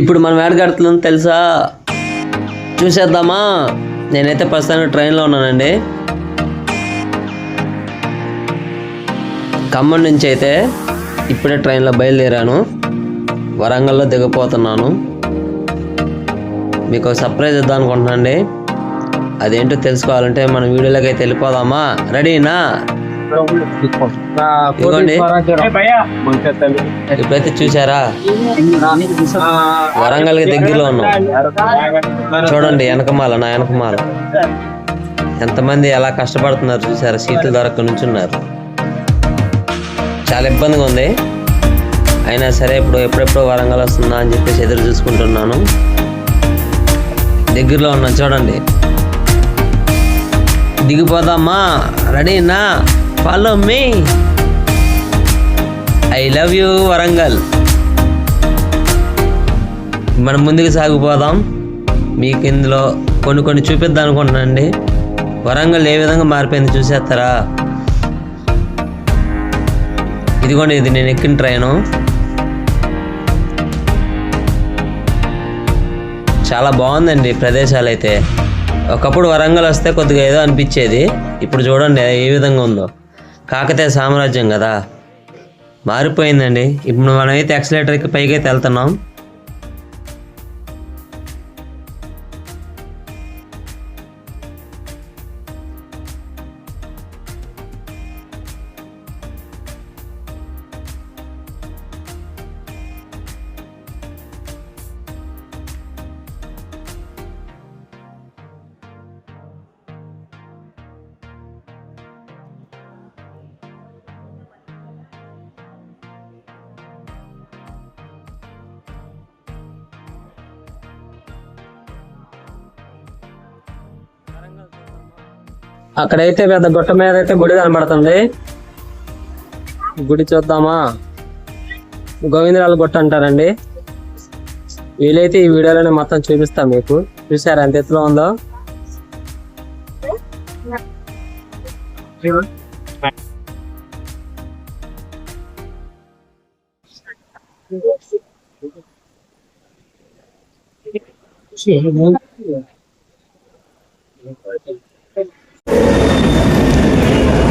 ఇప్పుడు మనం ఏడగడుతున్నాం తెలుసా? చూసేద్దామా? నేనైతే ప్రస్తుతానికి ట్రైన్లో ఉన్నానండి. ఖమ్మం నుంచి అయితే ఇప్పుడే ట్రైన్లో బయలుదేరాను. వరంగల్లో దిగపోతున్నాను మీకు ఒక సర్ప్రైజ్ ఇద్దాం అనుకుంటున్నాండి అదేంటో తెలుసుకోవాలంటే మన వీడియోలోకి అయితే వెళ్ళిపోదామా? రెడీనా? ఇప్పుడైతే చూసారా వరంగల్కి దగ్గరలో ఉన్నాం. చూడండి వెనకమాల నా వెనకమాల. ఎంతమంది ఎలా కష్టపడుతున్నారు చూసారా సీట్లు దొరక్క నుంచున్నారు. చాలా ఇబ్బందిగా ఉంది. అయినా సరే ఇప్పుడు ఎప్పుడెప్పుడు వరంగల్ వస్తుందా అని చెప్పేసి ఎదురు చూసుకుంటున్నాను. దగ్గరలో ఉన్నాం చూడండి. దిగిపోదామా? రెడీనా? Follow me I love you Warangal మనం ముందుకు సాగిపోదాం. మీకు ఇందులో కొన్ని కొన్ని చూపిద్దాం అనుకుంటున్నానండి. వరంగల్ ఏ విధంగా మారిపోయింది చూసేస్తారా? ఇదిగోండి ఇది నేను ఎక్కిన ట్రైను. చాలా బాగుందండి ప్రదేశాలు అయితే ఒకప్పుడు వరంగల్ వస్తే కొద్దిగా ఏదో అనిపించేది. ఇప్పుడు చూడండి ఏ విధంగా ఉందో. కాకతీయ సామ్రాజ్యం కదా? మారిపోయిందండి. ఇప్పుడు మనమైతే ఎక్సలేటర్కి పైకి అయితే వెళ్తున్నాం. అక్కడైతే పెద్ద గుట్ట మీద అయితే గుడి కనబడుతుంది. గుడి చూద్దామా? గోవిందరాల గుట్ట అంటారండి. వీలైతే ఈ వీడియోలోనే మొత్తం చూపిస్తాం మీకు. చూసారా ఎంత ఎత్తులో ఉందో?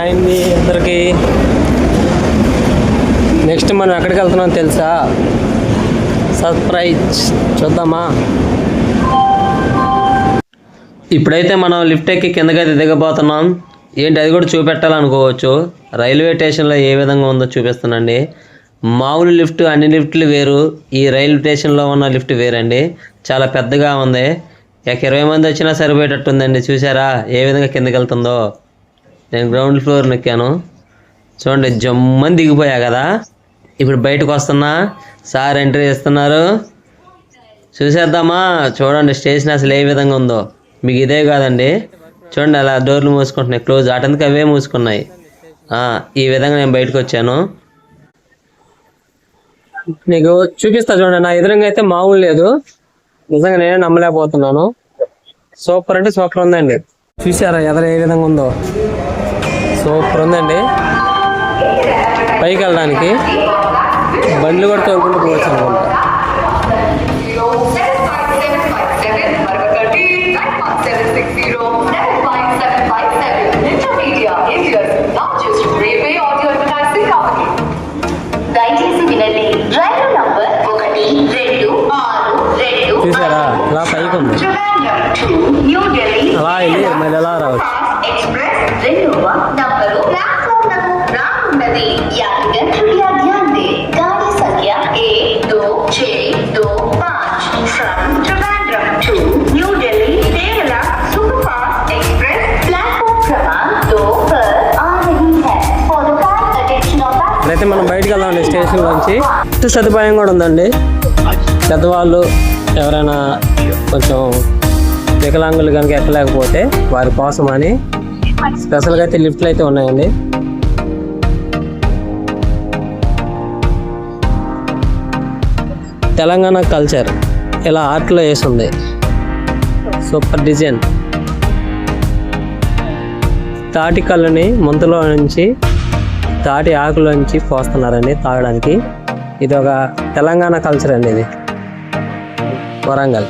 అండి అందరికీ. నెక్స్ట్ మనం ఎక్కడికి వెళ్తున్నాం తెలుసా? సర్ప్రైజ్ చూద్దామా? ఇప్పుడైతే మనం లిఫ్ట్ ఎక్కి కిందకైతే దిగబోతున్నాం. ఏంటి అది కూడా చూపెట్టాలనుకోవచ్చు. రైల్వే స్టేషన్లో ఏ విధంగా ఉందో చూపిస్తానండి. మామూలు లిఫ్ట్ అన్ని లిఫ్ట్లు వేరు. ఈ రైల్వే స్టేషన్లో ఉన్న లిఫ్ట్ వేరండి. చాలా పెద్దగా ఉంది. ఇక ఇరవై మంది వచ్చినా సరిపోయేటట్టుందండి. చూసారా? ఏ విధంగా కిందకి వెళ్తుందో నేను గ్రౌండ్ ఫ్లోర్ నొక్కాను. చూడండి జమ్మని దిగిపోయా కదా. ఇప్పుడు బయటకు వస్తున్నా సార్ ఎంట్రీ ఇస్తున్నారు. చూసేద్దామా? చూడండి స్టేషన్ అసలు ఏ విధంగా ఉందో. మీకు ఇదే కాదండి. చూడండి అలా డోర్లు మూసుకుంటున్నాయి క్లోజ్. అటెందుకు అవే మూసుకున్నాయి? ఈ విధంగా నేను బయటకు వచ్చాను. నీకు చూపిస్తా చూడండి నా ఎదురుగా అయితే మామూలు లేదు. నిజంగా నేనే నమ్మలేకపోతున్నాను. సూపర్ అంటే సూపర్ ఉందండి. చూసారా ఎదురు ఏ విధంగా ఉందో? సూపర్ ఉందండి. పైకి వెళ్ళడానికి బండ్లు కూడా తోలుకుంటూ పోవచ్చు అనుకుంటా. చూసారా? పైకి ఉంది. అలా వెళ్ళి మళ్ళీ ఎలా రావచ్చు. राउंडदी यात्रिगण कृपया ध्यान दें गाड़ी संख्या एक दो छः दो पाँच from Trivandrum to New Delhi Kerala superfast express platform क्रमांक दो पर आ रही है for the kind attention of ఇప్పుడైతే మనం బయటికి వెళ్దామండి స్టేషన్ నుంచి ఇటు సదుపాయం కూడా ఉందండి పెద్దవాళ్ళు ఎవరైనా కొంచెం వికలాంగులు కనుక ఎక్కలేకపోతే వారి కోసం అని స్పెషల్గా అయితే లిఫ్ట్లు అయితే ఉన్నాయండి తెలంగాణ కల్చర్ ఇలా ఆర్ట్లో వేసి ఉంది సూపర్ డిజైన్. తాటి కళ్ళని ముంతలో నుంచి తాటి ఆకులోంచి పోస్తున్నారండి తాగడానికి. ఇది ఒక తెలంగాణ కల్చర్ అండి ఇది. వరంగల్.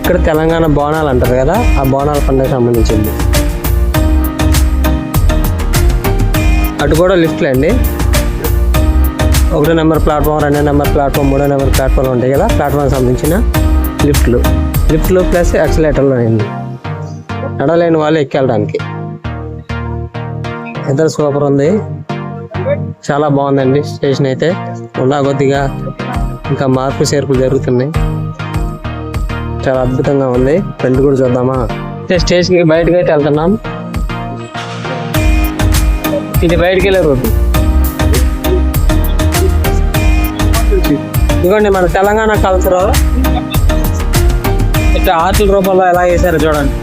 ఇక్కడ తెలంగాణ బోనాలు అంటారు కదా ఆ బోనాల పండుగ సంబంధించింది. అటు కూడా లిఫ్ట్లు అండి. ఒకటో నెంబర్ ప్లాట్ఫామ్ రెండో నెంబర్ ప్లాట్ఫామ్ మూడో నెంబర్ ప్లాట్ఫామ్ ఉంటాయి కదా ప్లాట్ఫామ్ సంబంధించిన లిఫ్ట్లు. లిఫ్ట్లు ప్లస్ యాక్సిలేటర్లు అండి. నడలేని వాళ్ళు ఎక్కెళ్ళడానికి. ఇద్దరు సూపర్ ఉంది. చాలా బాగుందండి స్టేషన్ అయితే. ఉన్నా కొద్దిగా ఇంకా మార్పు చేర్పులు జరుగుతున్నాయి. చాలా అద్భుతంగా ఉంది. ఫ్రెండ్ కూడా చూద్దామా? స్టేషన్కి బయటకు అయితే వెళ్తున్నాం. ఇది బయటికి వెళ్ళే రోడ్డు ఇదిగోండి మన తెలంగాణ కల్చర్ ఇట్లా ఆర్ట్ల రూపంలో ఎలా వేసారో చూడండి.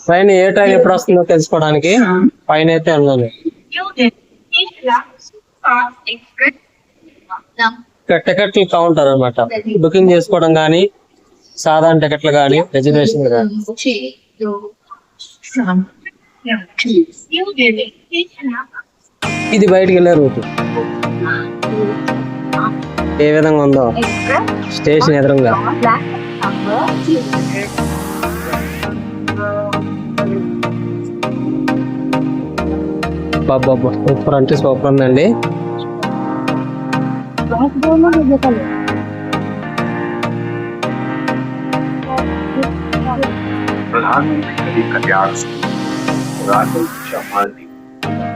ట్రైన్ ఏ ట్రైన్ ఎప్పుడు వస్తుందో తెలుసుకోవడానికి పైన అయితే ఇక్కడ టికెట్లు కౌంటర్ అన్నమాట. బుకింగ్ చేసుకోవడం కానీ సాధారణ టికెట్లు కానీ రిజర్వేషన్ కానీ. ఇది బయటకు వెళ్ళే రూట్. ఏ విధంగా ఉందో. స్టేషన్ ఎదురుగా. బాబా సూపర్ అంటే సూపర్ ఉందండి. Bahas ba mo na dito kami?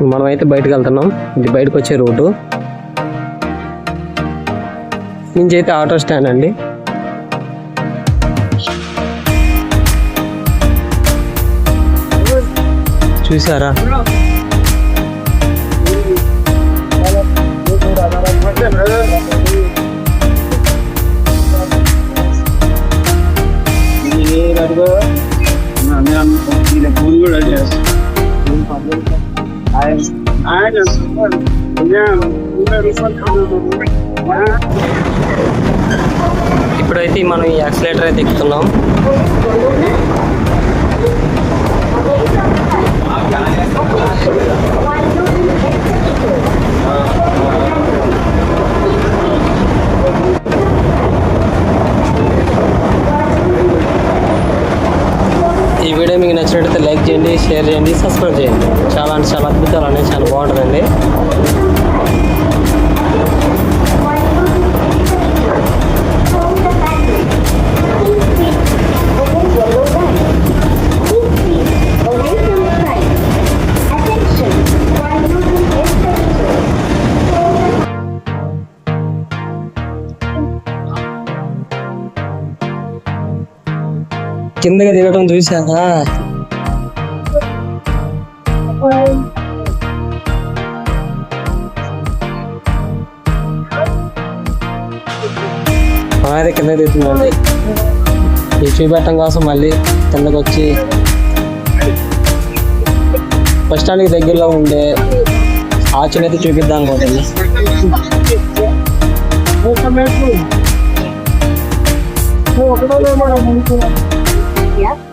ప్రధానమంత్రి బయటకు వెళ్తున్నాం. ఇది బయటకు వచ్చే రోడ్డు నుంచి అయితే ఆటో స్టాండ్ అండి. చూసారా? ఈ యాక్సిలేటర్ కిందకి దిగటం చూసారా మాది కింద దిగుతుందండి ఈ చూపెట్టడం కోసం మళ్ళీ కిందకు వచ్చి బస్ స్టాండ్కి దగ్గరలో ఉండే ఆచరణ అయితే చూపిద్దాం అనుకుంటుంది Yeah.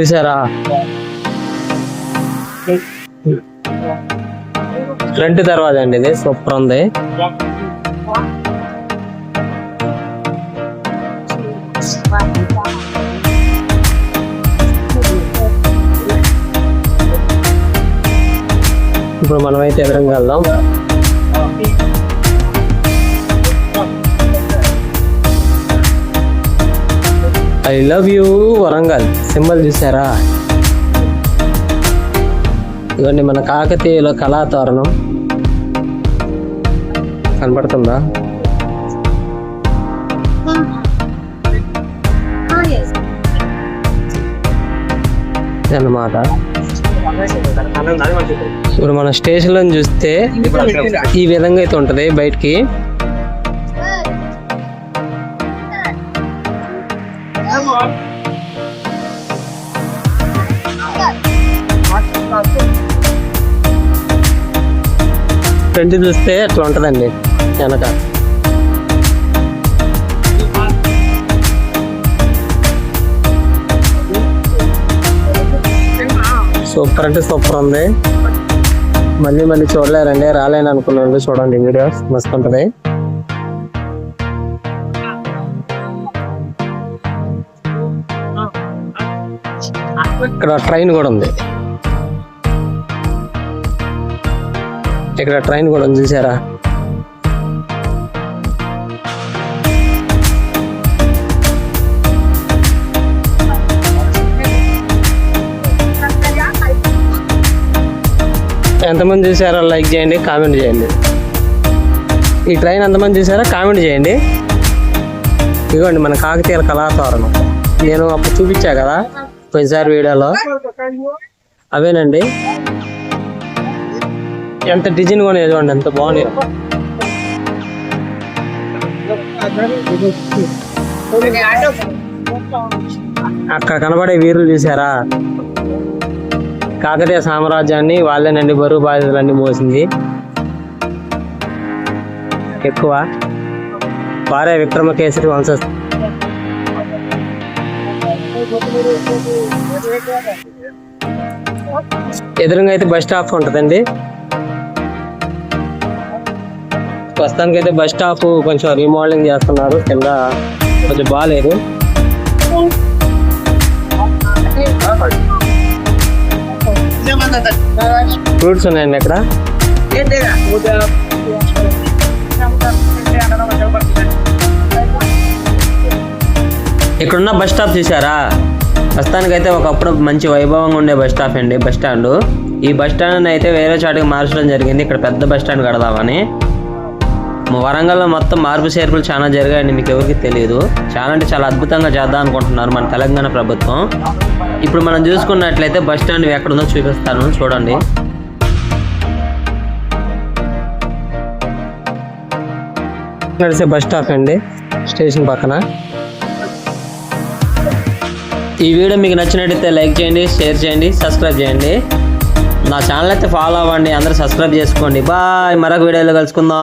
చూసారా? ఫ్రంట్ దర్వాజా అండి ఇది. సూపర్ ఉంది. ఇప్పుడు మనమైతే ఎదురంగా వెళ్దాం. I love you Warangal. Symbol చూసారా? ఇవన్నీ మన కాకతీయుల కళాతోరణం. కనపడుతుందా అన్నమాట ఇప్పుడు మన స్టేషన్లో చూస్తే ఈ విధంగా అయితే ఉంటుంది బయటికి. ఫ్రంట్ చూస్తే అట్లా ఉంటదండి వెనక. సూపర్ అంటే సూపర్ ఉంది. మళ్ళీ మళ్ళీ చూడలేరండి రాలేను అనుకున్నాను చూడండి వీడియోస్. మస్తు ఉంటది. ఇక్కడ ట్రైన్ కూడా ఉంది. ఇక్కడ ట్రైన్ కూడా ఉంది చూసారా? ఎంతమంది చూసారో? లైక్ చేయండి కామెంట్ చేయండి. ఈ ట్రైన్ ఎంతమంది చూసారో? కామెంట్ చేయండి. ఇదిగోండి మన కాకతీయ కళాతోరణం నేను అప్పుడు చూపించా కదా? పోయినసారి వీడియోలో. అవేనండి? ఎంత డిజైన్ కూడా చూడండి ఎంత బాగుంది. అక్కడ కనబడే వీరులు చూసారా? కాకతీయ సామ్రాజ్యాన్ని వాళ్ళేనండి బరువు బాధ్యతలన్నీ మోసింది. ఎక్కువ. వారే విక్రమకేసరి వంశస్థ ఎదురుగా అయితే బస్ స్టాప్ ఉంటుందండి. ప్రస్తుతానికి అయితే బస్ స్టాప్ కొంచెం రీమోడలింగ్ చేస్తున్నారు. కింద కొంచెం బాగాలేదు ఫ్రూట్స్ ఉన్నాయండి అక్కడ. ఇక్కడున్న బస్ స్టాప్ చూసారా ప్రస్తుతానికి అయితే ఒకప్పుడు మంచి వైభవంగా ఉండే బస్ స్టాప్ అండి బస్ స్టాండ్. ఈ బస్ స్టాండ్ అయితే వేరే చాటుకి మార్చడం జరిగింది. ఇక్కడ పెద్ద బస్ స్టాండ్ కడదామని. వరంగల్లో మొత్తం మార్పు చేర్పులు చాలా జరిగాయండి మీకు ఎవరికి తెలియదు చాలా అంటే చాలా అద్భుతంగా చేద్దాం అనుకుంటున్నారు మన తెలంగాణ ప్రభుత్వం. ఇప్పుడు మనం చూసుకున్నట్లయితే బస్ స్టాండ్ ఎక్కడ ఉందో చూపిస్తాను చూడండి. నడిచే బస్ స్టాప్ అండి స్టేషన్ పక్కన. ఈ వీడియో మీకు నచ్చినట్టయితే లైక్ చేయండి షేర్ చేయండి సబ్స్క్రైబ్ చేయండి. నా ఛానల్ అయితే ఫాలో అవ్వండి అందరూ సబ్స్క్రైబ్ చేసుకోండి. బాయ్ మరొక వీడియోలో కలుసుకుందాం.